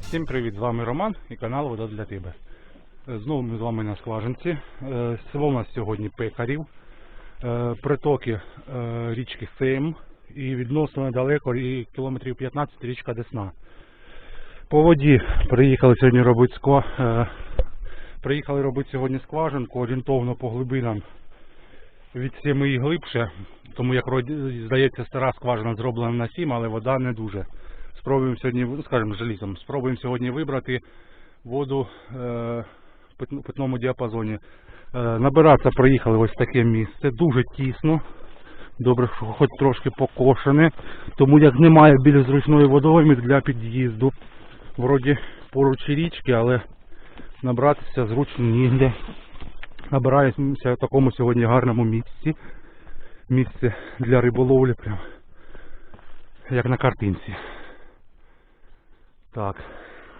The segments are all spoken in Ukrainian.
Всім привіт, з вами Роман і канал Вода для тебе. Е, Знову ми з вами на скважинці. Е, Село у нас сьогодні Пекарів, Е, притоки річки Сейм і відносно недалеко і кілометрів 15 річка Десна. По воді приїхали сьогодні робити сква... Приїхали робити сьогодні скважинку орієнтовно по глибинам від 7 і глибше, тому як здається стара скважина зроблена на 7, але вода не дуже. Спробуємо сьогодні, ну, скажімо, желізом, спробуємо сьогодні вибрати воду е, в питн- питному діапазоні. Е, набиратися приїхали ось таке місце, дуже тісно. Добре, що хоч трошки покошене, тому як немає більш зручної водойми для під'їзду. Вроді поруч річки, але набратися зручно ніде. Набираємося в такому сьогодні гарному місці. Місце для риболовлі, прям як на картинці. Так,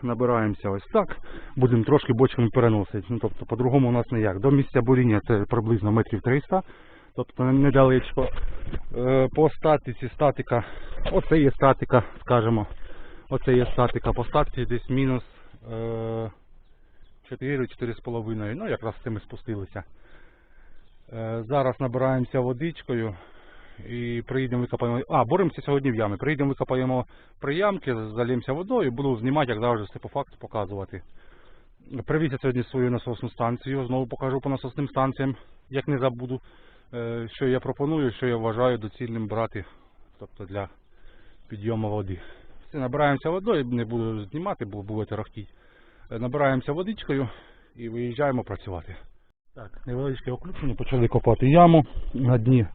набираємося ось так. Будемо трошки бочками переносити. Ну, тобто, по-другому у нас ніяк. До місця буріння це приблизно метрів 300. Тобто недалечко. Е, По статиці статика. Оце є статика, скажімо. Оце є статика по статиці десь мінус е, 4-4,5. Ну, якраз з цим спустилися. Е, Зараз набираємося водичкою і приїдемо викопаємо. А, боремося сьогодні в ями. Приїдемо, викопаємо приямки, залємося водою, буду знімати, як завжди, все по факту показувати. Привіз сьогодні свою насосну станцію, знову покажу по насосним станціям, як не забуду, е, що я пропоную, що я вважаю доцільним брати, тобто для підйому води. Все, набираємося водою, не буду знімати, бо будете рахтіть. Набираємося водичкою і виїжджаємо працювати. Так, невеличке оключення, почали копати яму на дні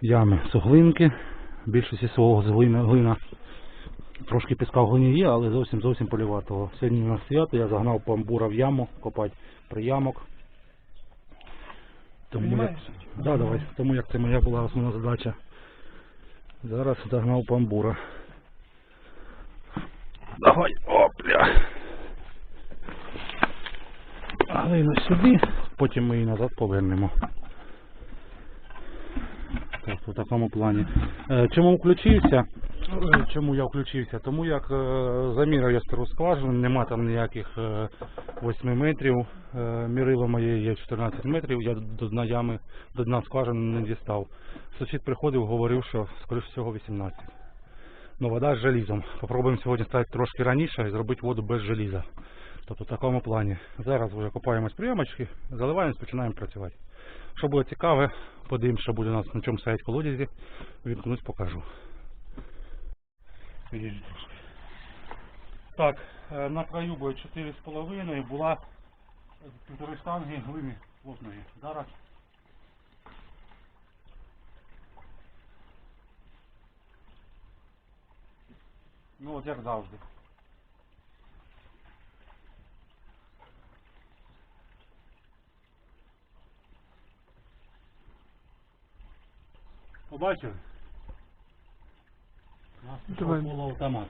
ями суглинки. Більшості свого глина, глина. Трошки піска в глині є, але зовсім зовсім поліватого. Сьогодні на свято я загнав памбура в яму, копати приямок. Тому як, да, давай. Тому як це моя була основна задача. Зараз загнав памбура. Давай, опля. Глину сюди, потім ми її назад повернемо. Так, в такому плані. Е, Чому включився? Е, Чому я включився? Тому як е, заміряв я стару скважину, нема там ніяких е, 8 метрів. Мірило моє є 14 метрів, я до дна ями, до дна скважини не дістав. Сусід приходив, говорив, що скоріш всього 18. Ну, вода з желізом. Попробуємо сьогодні стати трошки раніше і зробити воду без желіза. Тобто в такому плані. Зараз вже копаємось прийомочки, заливаємось, починаємо працювати. Що буде цікаве, подивимось, що буде у нас на чому стоять колодязі. Відкнусь, покажу. Так, е, на краю буде 4,5, була півтори штанги глини плотної. Зараз Ну от як завжди. Побачили? У нас пішов полуавтомат.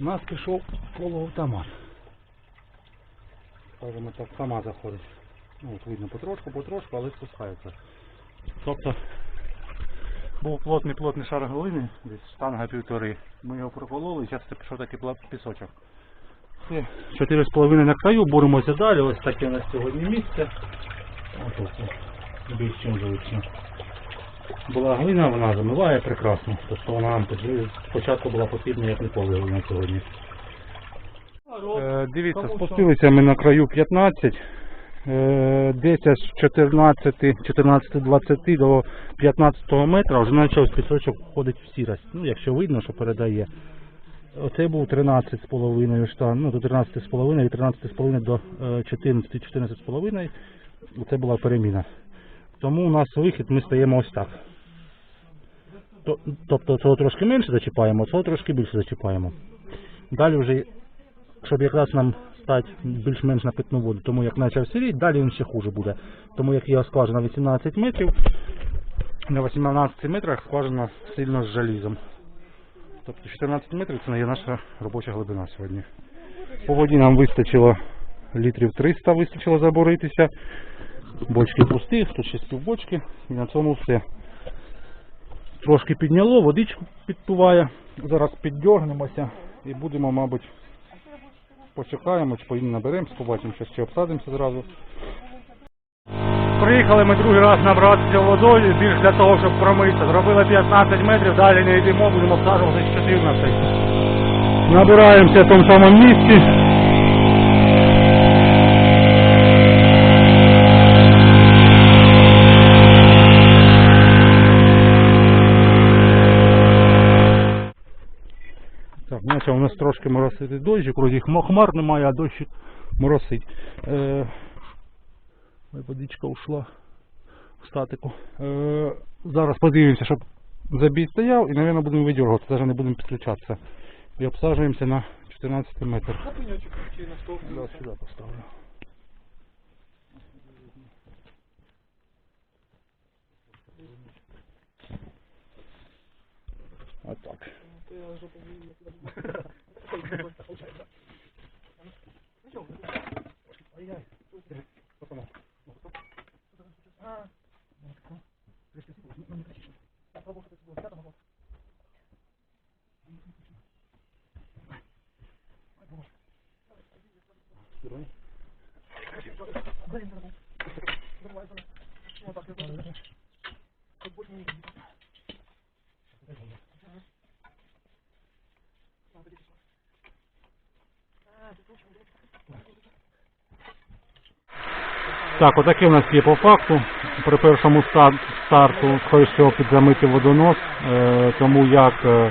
У нас пішов полуавтомат. Скажімо так, сама заходить. Ну, от видно потрошку, потрошку, але спускається. Тобто був плотний плотний шар глини, десь штанга півтори. Ми його прокололи, і зараз це пішов такий пісочок. Чотири з половиною на краю, боремося далі. Ось таке у нас сьогодні місце. Ось ось. Більш чим зручно. Була глина, вона замиває прекрасно. Тобто вона нам спочатку була потрібна як ніколи на сьогодні. Е, дивіться, спустилися ми на краю 15. Е, десь аж з 14, 14-20 до 15 метра вже почав пісочок входить в сірость. Ну, якщо видно, що передає. Оце був 13,5 штан, ну до 13,5, від 13,5 до е, 14, 14,5. Це була переміна. Тому у нас вихід ми стаємо ось так. Тобто цього трошки менше зачіпаємо, цього трошки більше зачіпаємо. Далі вже, щоб якраз нам стати більш-менш на питну воду, тому як почав сіріти, далі він ще хуже буде. Тому як є скважина 18 метрів, на 18 метрах скважина сильно з желізом. Тобто 14 метрів це є наша робоча глибина сьогодні. По воді нам вистачило літрів 300 вистачило заборитися. Бочки пусті, тут ще співбочки, і на цьому все. Трошки підняло, водичку підтуває. Зараз піддергнемося і будемо, мабуть, почекаємо, чи поїдемо наберемося, побачимо, що ще обсадимося зразу. Приїхали ми другий раз набратися водою, більш для того, щоб промитися. Зробили 15 метрів, далі не йдемо, будемо обсаджуватися 14. Набираємося в тому самому місці. Так, почав у нас трошки моросити дощик, вроді хма- хмар немає, а дощик моросить. Е, водичка ушла в статику. Е, зараз подивимося, щоб забій стояв і, мабуть, будемо видергувати, навіть не будемо підключатися. І обсаджуємося на 14 метр. Да, сюди поставлю. А так. ああ。Так, отаке у нас є по факту. При першому ста- старту скоріше підзамити водонос, е, тому як е,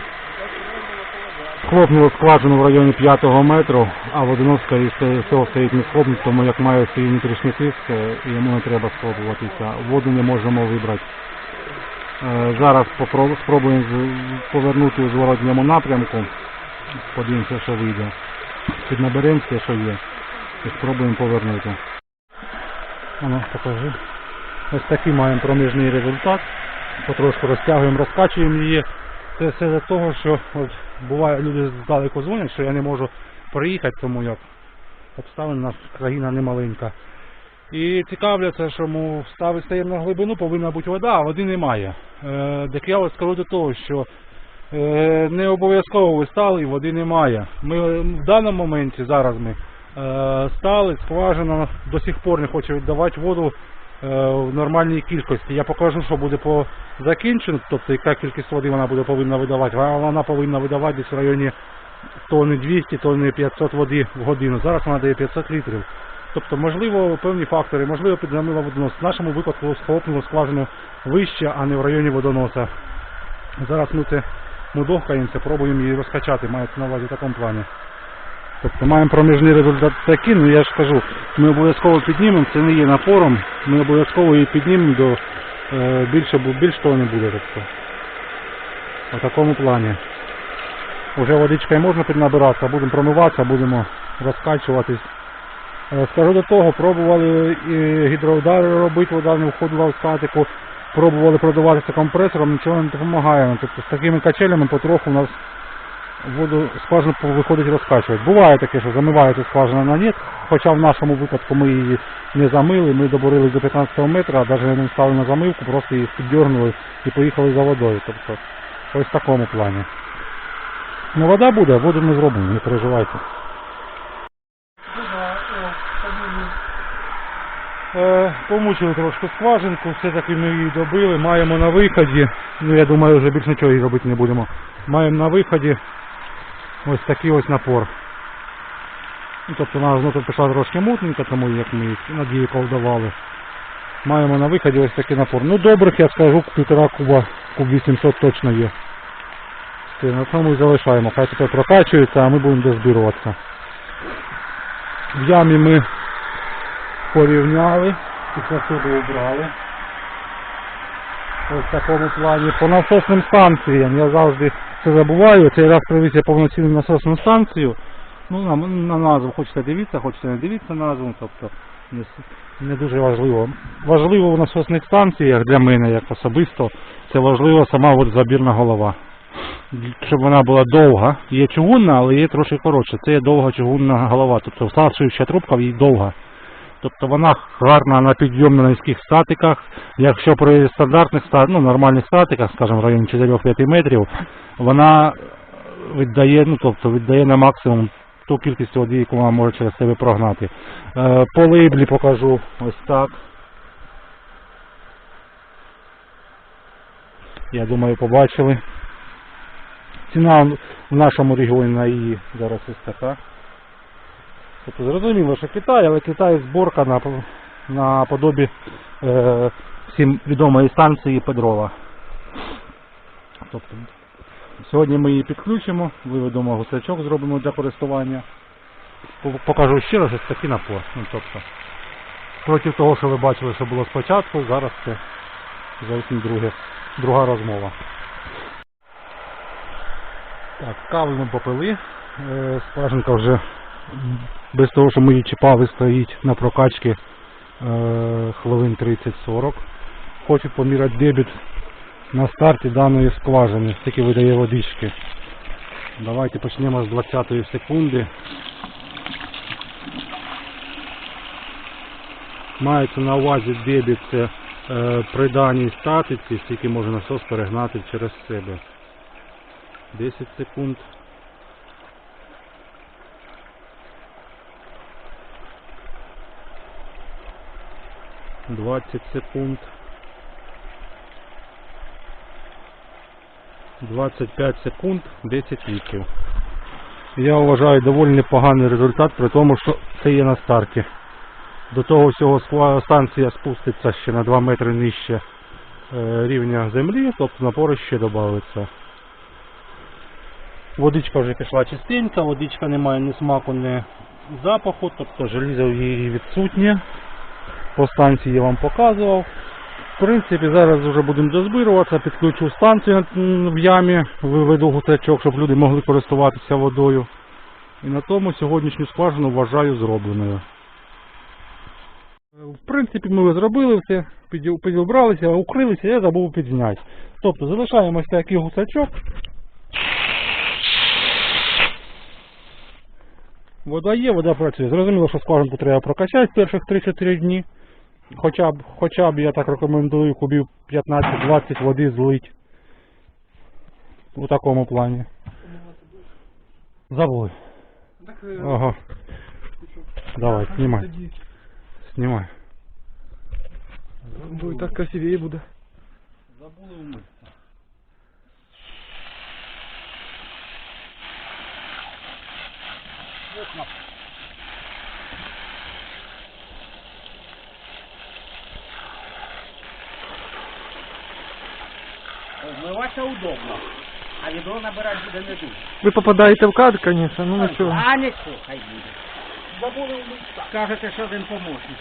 хлопнуло скважину в районі 5 метру, а водонос скоріше всього стоїть не схлопнуть, тому як має свій внутрішній тиск, е, і йому не треба схлопуватися. Воду не можемо вибрати. Зараз спробуємо повернути у зворотньому напрямку. Подивимося, що вийде. Піднаберемо все, що є, і спробуємо повернути. Ану, покажи. Ось такий маємо проміжний результат. Потрошку розтягуємо, розкачуємо її. Це все за того, що от, буває люди здалеку дзвонять, що я не можу приїхати, тому як обставин нас країна не маленька. І цікавляться, що мов стаємо на глибину, повинна бути вода, а води немає. Е, так я от скажу до того, що е, не обов'язково ви стали і води немає. Ми в даному моменті зараз ми стали, скважина до сих пор не хоче віддавати воду е, в нормальній кількості. Я покажу, що буде по закінченню, тобто яка кількість води вона буде повинна видавати. Вона повинна видавати десь в районі тонни 200, тонни 500 води в годину. Зараз вона дає 500 літрів. Тобто, можливо, певні фактори, можливо, підзамила водонос. В нашому випадку схлопнуло скважину вище, а не в районі водоноса. Зараз ми це мудохкаємося, пробуємо її розкачати, мається на увазі в такому плані. Тобто маємо проміжний результат такий, ну я ж кажу, ми обов'язково піднімемо, це не є напором, ми обов'язково її піднімемо до е, більше, більш того не буде. Тобто, в такому плані. Уже водичкою можна піднабиратися, будемо промиватися, будемо розкачуватись. Е, Скажу до того, пробували і гідроудари робити, вода не входила в статику, пробували продаватися компресором, нічого не допомагає. Тобто з такими качелями потроху у нас воду скважину виходить розкачувати. Буває таке, що замивається скважина на нет, хоча в нашому випадку ми її не замили, ми доборили до 15 метра, а навіть не стали на замивку, просто її піддергнули і поїхали за водою. Тобто ось в такому плані. Ну вода буде, воду ми зробимо, не переживайте. Е, Помучили трошки скважинку, все-таки ми її добили, маємо на виході, ну я думаю, вже більше нічого її робити не будемо. Маємо на виході ось такий ось напор. Ну, тобто вона знов пішла трошки мутненька, тому як ми надію колдували. Маємо на виході ось такий напор. Ну добрих, я скажу, півтора куба, куб 800 точно є. Все, на цьому і залишаємо. Хай тепер прокачується, а ми будемо дозбіруватися. В ямі ми порівняли, після суду убрали. Ось в такому плані. По насосним станціям я завжди це забуваю. Цей раз привіз я повноцінну насосну станцію. Ну, на, на назву хочете дивіться, хочете не дивіться назву, тобто не, не дуже важливо. Важливо в насосних станціях для мене, як особисто, це важливо сама от забірна голова. щоб вона була довга. Є чугунна, але є трошки коротша. Це є довга чугунна голова. Тобто всасуюча трубка в їй довга. Тобто вона гарна на підйом на низьких статиках. Якщо при стандартних ну, нормальних статиках, скажімо, в районі 4-5 метрів, вона віддає, ну, тобто віддає на максимум ту кількість води, яку вона може через себе прогнати. Е, По лейблі покажу ось так. Я думаю, побачили. Ціна в нашому регіоні на її зараз ось така. Тобто зрозуміло, що Китай, але Китай зборка на, на подобі е, всім відомої станції Педрова. Тобто, сьогодні ми її підключимо, виведемо гусачок, зробимо для користування. Покажу ще раз ось такий напор. Ну, тобто, проти того, що ви бачили, що було спочатку, зараз це зовсім друге, друга розмова. Так, каву ми попили. Е, Скважинка вже без того, що ми її чіпали, стоїть на прокачці е, хвилин 30-40. Хочу поміряти дебіт на старті даної скважини, скільки видає водички. Давайте почнемо з 20 секунди. Мається на увазі дебіт це е, при даній статиці, скільки може насос перегнати через себе. 10 секунд. Двадцять секунд. Двадцять п'ять секунд, 10 літрів. Я вважаю доволі непоганий результат, при тому, що це є на старті. До того всього станція спуститься ще на 2 метри нижче е, рівня землі, тобто напори ще додається. Водичка вже пішла чистенька, водичка не має ні смаку, ні запаху, тобто желізо її відсутнє. По станції я вам показував. В принципі, зараз вже будемо дозбируватися, підключу станцію в ямі, виведу гусачок, щоб люди могли користуватися водою. І на тому сьогоднішню скважину вважаю зробленою. В принципі, ми зробили все, піді- підібралися, укрилися, я забув підзняти. Тобто залишаємо ось такий гусачок. Вода є, вода працює. Зрозуміло, що скважинку треба прокачати перших 3-4 дні. Хоча б, хоча б я так рекомендую кубів 15-20 води злить. У такому плані. Забули. Ага. Давай, знімай. Знімай. Будет так красивее буде. Забули умитися. Вмиватися удобно, а відро набирати буде не дуже. Ви попадаєте в кадр, звісно, ну нічого. А нічого, хай буде. Забули вмитися. Скажете, що один помощник.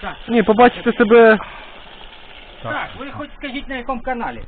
Так, Ні, побачите себе. так, ви хоч скажіть на якому каналі.